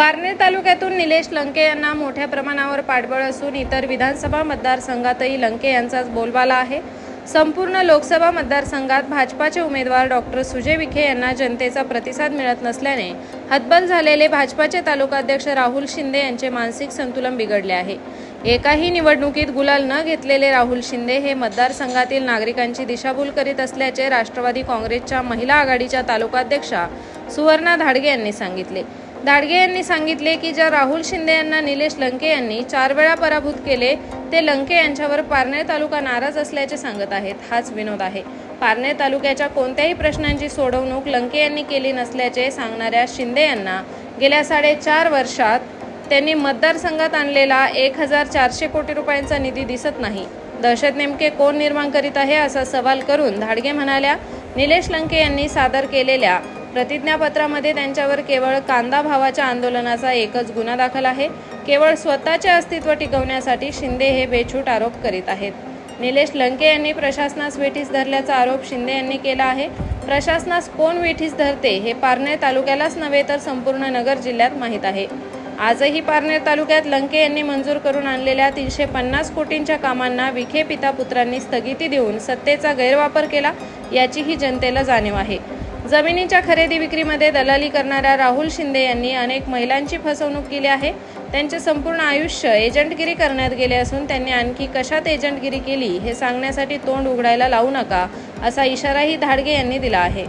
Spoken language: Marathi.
पारनेर तालुक्यातून निलेश लंके यांना मोठ्या प्रमाणावर पाठबळ असून इतर विधानसभा मतदारसंघातही लंके यांचाच बोलबाला आहे. संपूर्ण लोकसभा मतदारसंघात भाजपाचे उमेदवार डॉक्टर सुजय विखे यांना जनतेचा प्रतिसाद मिळत नसल्याने हतबल झालेले भाजपाचे तालुकाध्यक्ष राहुल शिंदे यांचे मानसिक संतुलन बिघडले आहे. एकाही निवडणुकीत गुलाल न घेतलेले राहुल शिंदे हे मतदारसंघातील नागरिकांची दिशाभूल करीत असल्याचे राष्ट्रवादी काँग्रेसच्या महिला आघाडीच्या तालुकाध्यक्षा सुवर्णा धाडगे यांनी सांगितले. दाडगे यांनी सांगितले की ज्या राहुल शिंदे यांना निलेश लंके यांनी चार वेळा पराभूत केले ते लंके यांच्यावर पारनेर तालुका नाराज असल्याचे सांगत आहेत. हाच विनोद आहे. पारनेर तालुक्याच्या कोणत्याही प्रश्नांची सोडवणूक लंके यांनी केली नसल्याचे सांगणाऱ्या शिंदे यांना गेल्या साडेचार वर्षात त्यांनी मतदारसंघात आणलेला एक हजार चारशे कोटी रुपयांचा निधी दिसत नाही. दहशत नेमके कोण निर्माण करीत आहे असा सवाल करून धाडगे म्हणाल्या निलेश लंके यांनी सादर केलेल्या प्रतिज्ञापत्रामध्ये त्यांच्यावर केवळ कांदा भावाच्या आंदोलनाचा एकच गुन्हा दाखल आहे. केवळ स्वतःचे अस्तित्व टिकवण्यासाठी शिंदे हे बेछूट आरोप करीत आहेत. निलेश लंके यांनी प्रशासनास वेठीस धरल्याचा आरोप शिंदे यांनी केला आहे. प्रशासनास कोण वेठीस धरते हे पारनेर तालुक्यालाच नव्हे तर संपूर्ण नगर जिल्ह्यात माहीत आहे. आजही पारनेर तालुक्यात लंके यांनी मंजूर करून आणलेल्या तीनशे पन्नास कोटींच्या कामांना विखे पिता पुत्रांनी स्थगिती देऊन सत्तेचा गैरवापर केला याचीही जनतेला जाणीव आहे. जमिनीच्या खरेदी विक्रीमध्ये दलाली करणाऱ्या राहुल शिंदे यांनी अनेक महिलांची फसवणूक केली आहे. त्यांचे संपूर्ण आयुष्य एजंटगिरी करण्यात गेले असून त्यांनी आणखी कशात एजंटगिरी केली हे सांगण्यासाठी तोंड उघडायला लावू नका असा इशाराही धाडगे यांनी दिला आहे.